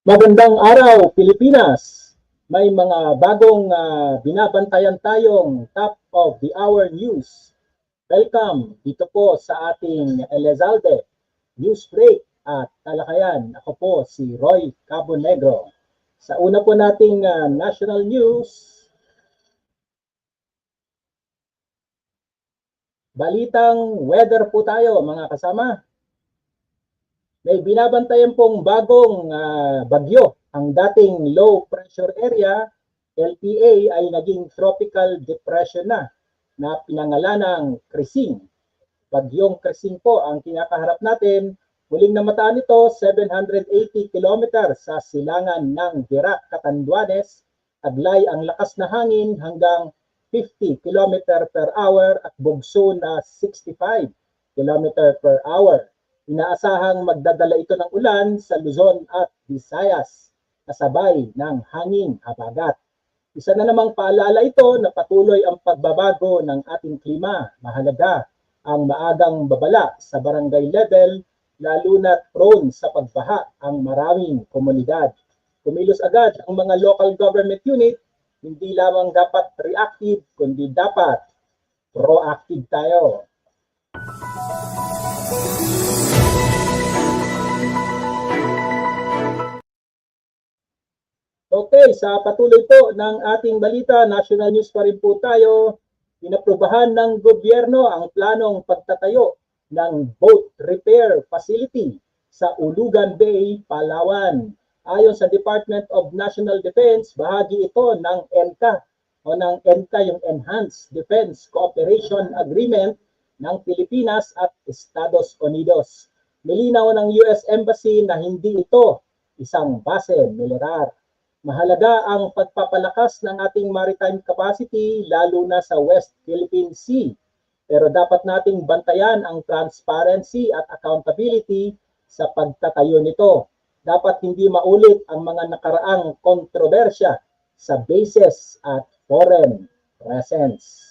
Magandang araw, Pilipinas! May mga bagong ah, binabantayan tayong top of the hour news. Welcome dito po sa ating Elizalde News Break at talakayan. Ako po si Roy Cabo Negro. Sa una po nating ah, national news, balitang weather po tayo mga kasama. May binabantayan pong bagong ah, bagyo. Ang dating low pressure area, LPA, ay naging tropical depression na na pinangalan ng Krising. Bagyong Krising po ang kinakaharap natin. Muling namataan ito 780 km sa silangan ng Virac, Catanduanes. Aglay ang lakas na hangin hanggang 50 km per hour at bugso na 65 km per hour. Inaasahang magdadala ito ng ulan sa Luzon at Visayas kasabay ng hangin habagat. Isa na namang paalala ito na patuloy ang pagbabago ng ating klima. Mahalaga ang maagang babala sa barangay level lalo na prone sa pagbaha ang maraming komunidad. Kumilos agad ang mga local government unit, hindi lamang dapat reactive kundi dapat proactive tayo. Okay, sa patuloy po ng ating balita, national news pa rin po tayo. Inaprubahan ng gobyerno ang planong pagtatayo ng boat repair facility sa Ulugan Bay, Palawan. Ayon sa Department of National Defense, bahagi ito ng ENCA o ng ENCA yung Enhanced Defense Cooperation Agreement ng Pilipinas at Estados Unidos. Nilinaw ng US Embassy na hindi ito isang base militar. Mahalaga ang pagpapalakas ng ating maritime capacity lalo na sa West Philippine Sea. Pero dapat nating bantayan ang transparency at accountability sa pagtatayo nito. Dapat hindi maulit ang mga nakaraang kontrobersya sa bases at foreign presence.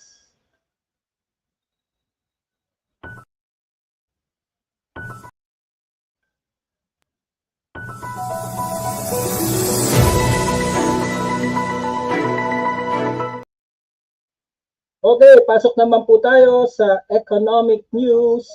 Okay, pasok naman po tayo sa economic news.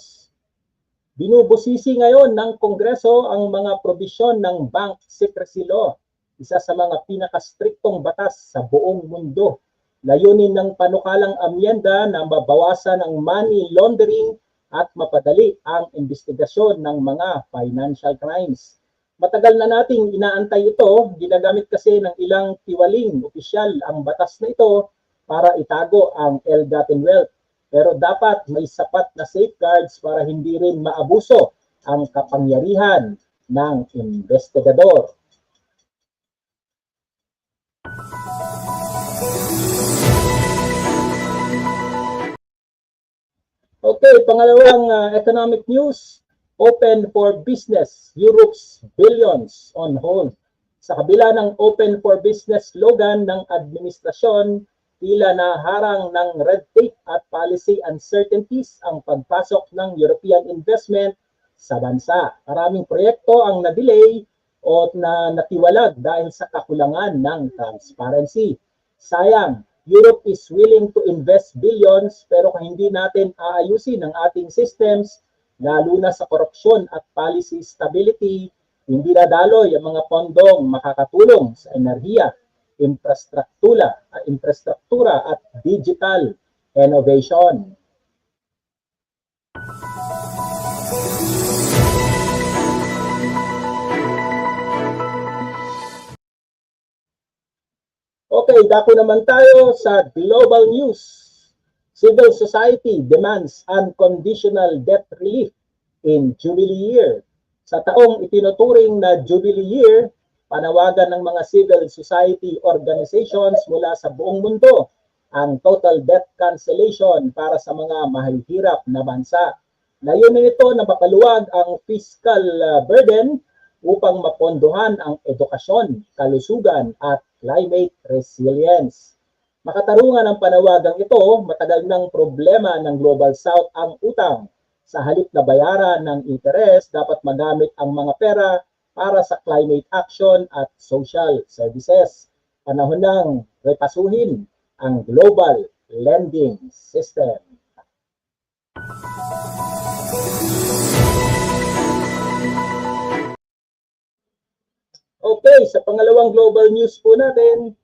Binubusisi ngayon ng Kongreso ang mga probisyon ng Bank Secrecy Law, isa sa mga pinakastriktong batas sa buong mundo. Layunin ng panukalang amyenda na mabawasan ang money laundering at mapadali ang investigasyon ng mga financial crimes. Matagal na nating inaantay ito, ginagamit kasi ng ilang tiwaling opisyal ang batas na ito para itago ang ill-gotten wealth. Pero dapat may sapat na safeguards para hindi rin maabuso ang kapangyarihan ng investigador. Okay, pangalawang uh, economic news, open for business, Europe's billions on hold. Sa kabila ng open for business slogan ng administrasyon, tila na harang ng red tape at policy uncertainties ang pagpasok ng European investment sa bansa. Maraming proyekto ang na-delay o na natiwalag dahil sa kakulangan ng transparency. Sayang, Europe is willing to invest billions pero kung hindi natin aayusin ang ating systems, lalo na sa korupsyon at policy stability, hindi nadaloy ang mga pondong makakatulong sa enerhiya, infrastruktura, uh, infrastruktura at digital innovation. Okay, dako naman tayo sa global news. Civil society demands unconditional debt relief in Jubilee year. Sa taong itinuturing na Jubilee year, panawagan ng mga civil society organizations mula sa buong mundo ang total debt cancellation para sa mga mahihirap na bansa. Layunin ito na mapaluwag ang fiscal uh, burden upang mapondohan ang edukasyon, kalusugan at climate resilience. Makatarungan ang panawagang ito, matagal ng problema ng Global South ang utang. Sa halip na bayaran ng interes, dapat magamit ang mga pera para sa climate action at social services. Panahon ng repasuhin ang global lending system. Okay, sa pangalawang global news po natin,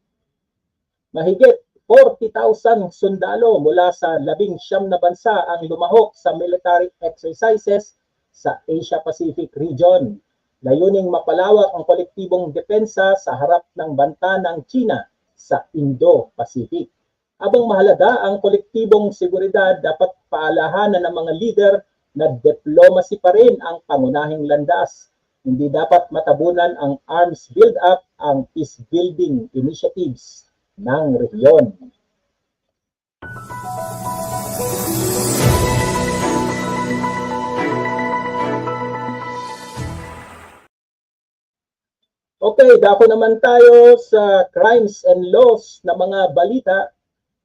mahigit 40,000 sundalo mula sa labing siyam na bansa ang lumahok sa military exercises sa Asia Pacific region. Layuning mapalawak ang kolektibong depensa sa harap ng banta ng China sa Indo-Pacific. Abang mahalaga ang kolektibong seguridad, dapat paalahanan ng mga leader na diplomacy pa rin ang pangunahing landas. Hindi dapat matabunan ang arms build-up ang peace-building initiatives ng rehiyon. Okay, dako naman tayo sa crimes and laws na mga balita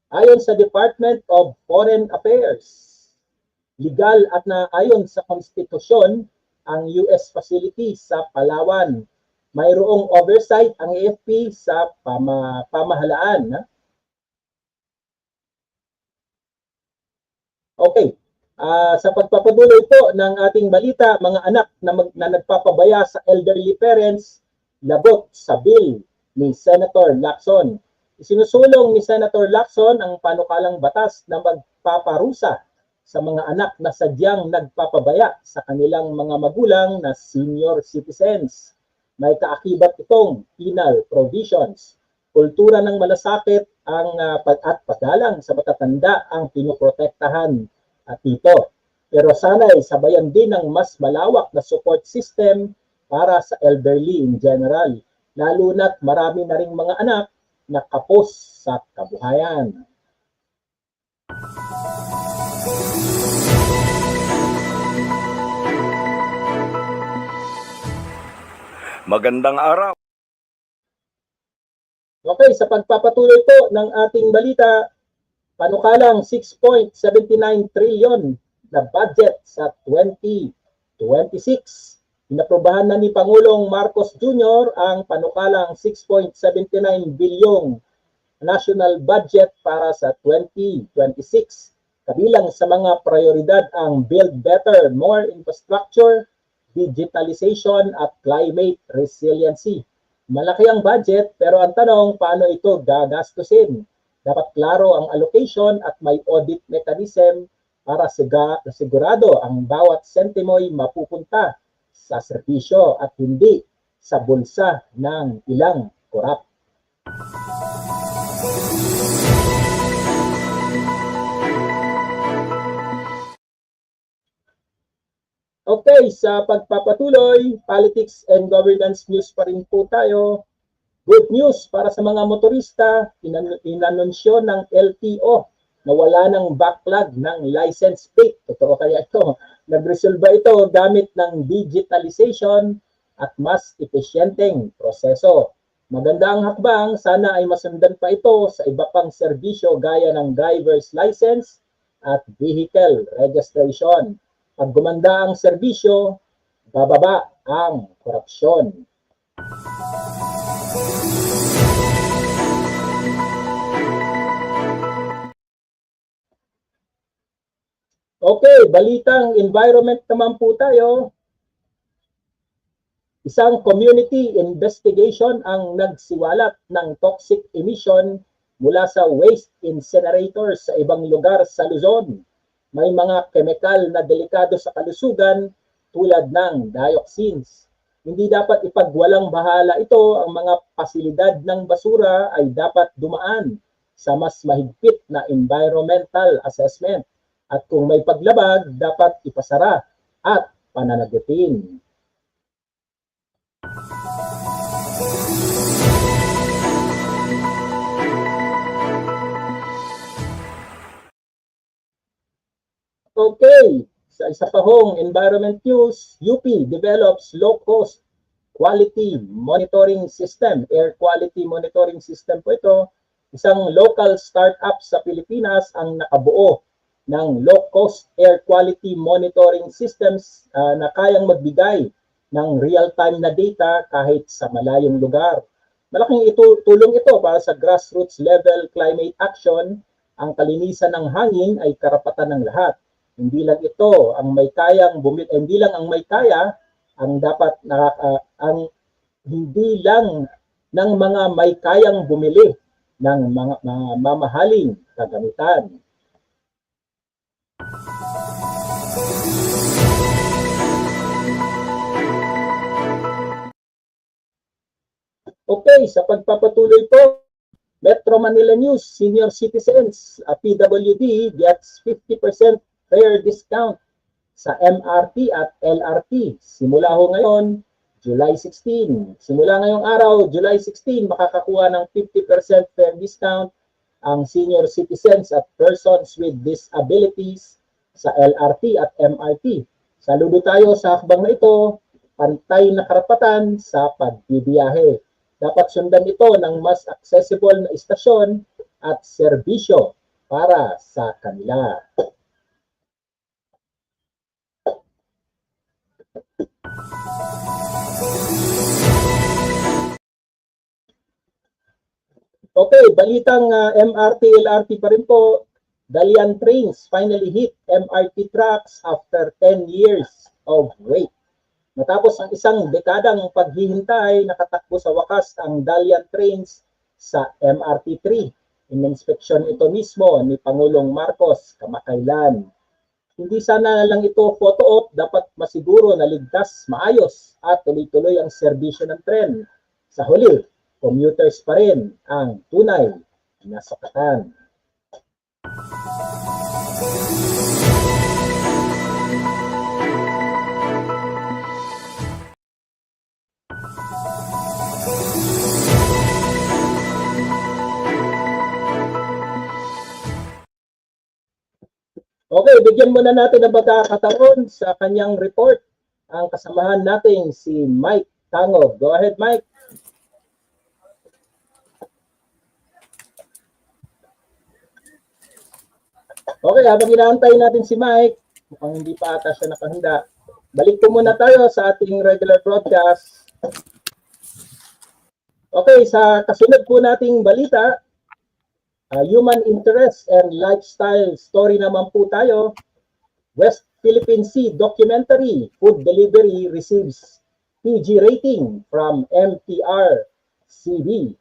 ayon sa Department of Foreign Affairs. Legal at na ayon sa konstitusyon ang US facility sa Palawan. Mayroong oversight ang AFP sa pama, pamahalaan. ha? Okay. Ah, sa pagpapatuloy po ng ating balita, mga anak na, mag, na nagpapabaya sa elderly parents, labot sa bill ni Senator Lacson. Isinusulong ni Senator Lacson ang panukalang batas na magpaparusa sa mga anak na sadyang nagpapabaya sa kanilang mga magulang na senior citizens. May kaakibat itong penal provisions. Kultura ng malasakit ang ah, pag at paggalang sa matatanda ang pinoprotektahan at ito. Pero sana'y sabayan din ng mas malawak na support system para sa elderly in general, lalo na't marami na ring mga anak na kapos sa kabuhayan. Magandang araw. Okay, sa pagpapatuloy po ng ating balita, panukalang 6.79 trillion na budget sa 2026. Inaprobahan na ni Pangulong Marcos Jr. ang panukalang 6.79 bilyong national budget para sa 2026. Kabilang sa mga prioridad ang build better, more infrastructure, digitalization at climate resiliency. Malaki ang budget pero ang tanong paano ito gagastusin? Dapat klaro ang allocation at may audit mechanism para sigurado ang bawat sentimo'y mapupunta sa serbisyo at hindi sa bulsa ng ilang korap. Okay, sa pagpapatuloy, politics and governance news pa rin po tayo. Good news para sa mga motorista, inan- inanunsyo ng LTO na wala ng backlog ng license plate. Totoo kaya ito? Nagresolba ito gamit ng digitalization at mas epesyenteng proseso. Maganda ang hakbang, sana ay masundan pa ito sa iba pang serbisyo gaya ng driver's license at vehicle registration. Pag gumanda ang serbisyo, bababa ang korupsyon. Okay, balitang environment naman po tayo. Isang community investigation ang nagsiwalat ng toxic emission mula sa waste incinerators sa ibang lugar sa Luzon. May mga kemikal na delikado sa kalusugan tulad ng dioxins. Hindi dapat ipagwalang bahala ito, ang mga pasilidad ng basura ay dapat dumaan sa mas mahigpit na environmental assessment. At kung may paglabag, dapat ipasara at pananagutin. Okay, sa isa pa hong environment news, UP develops low-cost quality monitoring system, air quality monitoring system po ito. Isang local startup sa Pilipinas ang nakabuo ng low-cost air quality monitoring systems ah, na kayang magbigay ng real-time na data kahit sa malayong lugar. Malaking ito, tulong ito para sa grassroots level climate action. Ang kalinisan ng hangin ay karapatan ng lahat. Hindi lang ito ang may kayang bumili, eh, hindi lang ang may kaya ang dapat nakaka, ang hindi lang ng mga may kayang bumili ng mga, mga mamahaling kagamitan. Okay, sa pagpapatuloy po, Metro Manila News, senior citizens, uh, PWD gets 50% fare discount sa MRT at LRT. Simula ho ngayon, July 16. Simula ngayong araw, July 16, makakakuha ng 50% fare discount ang senior citizens at persons with disabilities sa LRT at MRT. Saludo tayo sa hakbang na ito, pantay na karapatan sa pagbibiyahe. Dapat sundan ito ng mas accessible na istasyon at serbisyo para sa kanila. Okay, balitang uh, MRT, LRT pa rin po. Dalian trains finally hit MRT tracks after 10 years of wait. Matapos ang isang dekadang paghihintay, nakatakbo sa wakas ang Dalian trains sa MRT3. Ininspeksyon ito mismo ni Pangulong Marcos kamakailan. Hindi sana lang ito photo op, dapat masiguro na ligtas, maayos at tuloy-tuloy ang serbisyo ng tren. Sa huli, commuters pa rin ang tunay na sakatan. Okay, bigyan muna natin ng pagkakataon sa kanyang report ang kasamahan nating si Mike Tango. Go ahead, Mike. Okay, habang inaantay natin si Mike, mukhang hindi pa ata siya nakahanda. Balik po muna tayo sa ating regular broadcast. Okay, sa kasunod po nating balita, uh, human interest and lifestyle story naman po tayo. West Philippine Sea documentary, food delivery receives PG rating from MTR CB.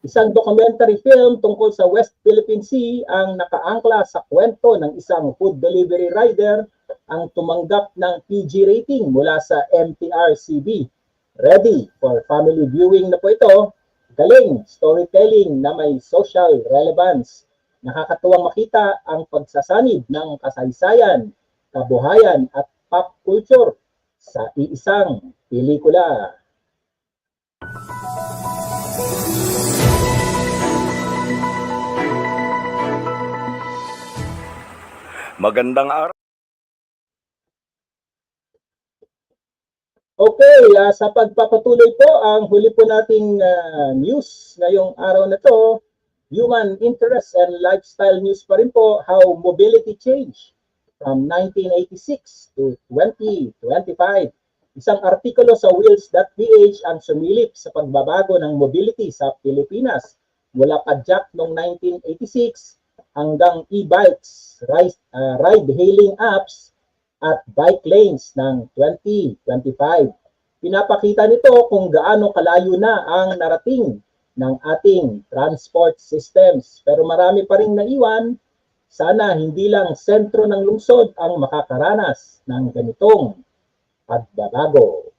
Isang documentary film tungkol sa West Philippine Sea ang nakaangkla sa kwento ng isang food delivery rider ang tumanggap ng PG rating mula sa MTRCB. Ready for family viewing na po ito. Galing storytelling na may social relevance. Nakakatuwang makita ang pagsasanib ng kasaysayan, kabuhayan at pop culture sa iisang pelikula. Magandang araw. Okay, ah, sa pagpapatuloy po, ang huli po nating ah, news ngayong araw na to, human interest and lifestyle news pa rin po, how mobility change from 1986 to 2025. Isang artikulo sa wheels.ph ang sumilip sa pagbabago ng mobility sa Pilipinas mula padjak noong 1986 hanggang e-bikes, ride, ah, ride-hailing apps, at bike lanes ng 2025. Pinapakita nito kung gaano kalayo na ang narating ng ating transport systems. Pero marami pa rin naiwan. Sana hindi lang sentro ng lungsod ang makakaranas ng ganitong pagbabago.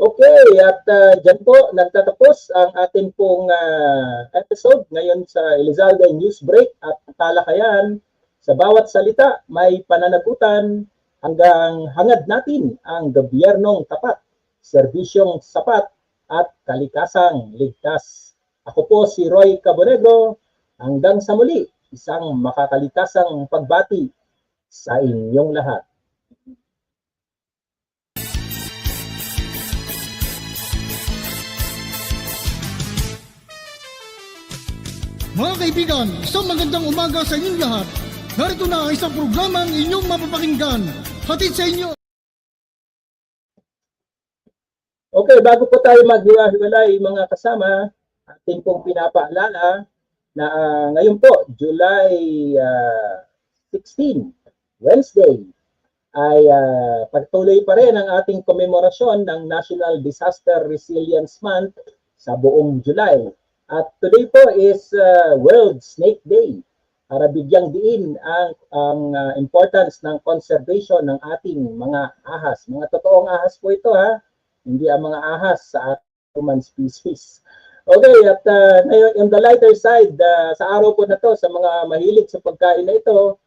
Okay, at uh, dyan po nagtatapos ang ating pong ah, episode ngayon sa Elizalde News Break at talakayan. Sa bawat salita may pananagutan hanggang hangad natin ang gobyernong tapat, serbisyong sapat at kalikasang ligtas. Ako po si Roy Cabonegro. Hanggang sa muli, isang makakalikasang pagbati sa inyong lahat. Mga kaibigan, isang magandang umaga sa inyong lahat. Narito na ang isang programang inyong mapapakinggan. Hatid sa inyo Okay, bago po tayo maghiwa-hiwalay mga kasama, ating pong pinapaalala na ah, ngayon po, July ah, 16, Wednesday, ay ah, pagtuloy pa rin ang ating komemorasyon ng National Disaster Resilience Month sa buong July. At today po is ah, World Snake Day para bigyang diin ang, ang ah, importance ng conservation ng ating mga ahas. Mga totoong ahas po ito ha hindi ang mga ahas sa human species. Okay, at uh, ngayon, on the lighter side, uh, sa araw po na to, sa mga mahilig sa pagkain na ito,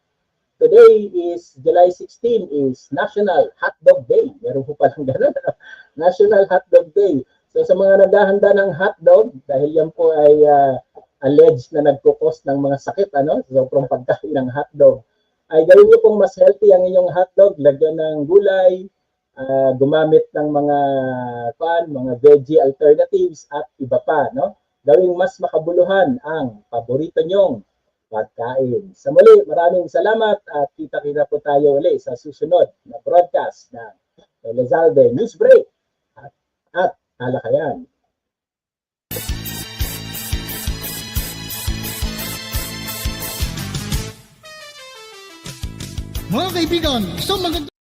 today is July 16 is National Hot Dog Day. Meron po palang ganun. National Hot Dog Day. So sa mga naghahanda ng hot dog, dahil yan po ay uh, alleged na nagkukos ng mga sakit, ano? Sobrang pagkain ng hot dog. Ay gawin niyo pong mas healthy ang inyong hot dog, lagyan ng gulay, ah, gumamit ng mga pan, mga veggie alternatives at iba pa, no? Gawing mas makabuluhan ang paborito nyong pagkain. Sa muli, maraming salamat at kita-kita po tayo uli sa susunod na broadcast ng Elizalde News Break at, at Talakayan. Mga kaibigan, isang magandang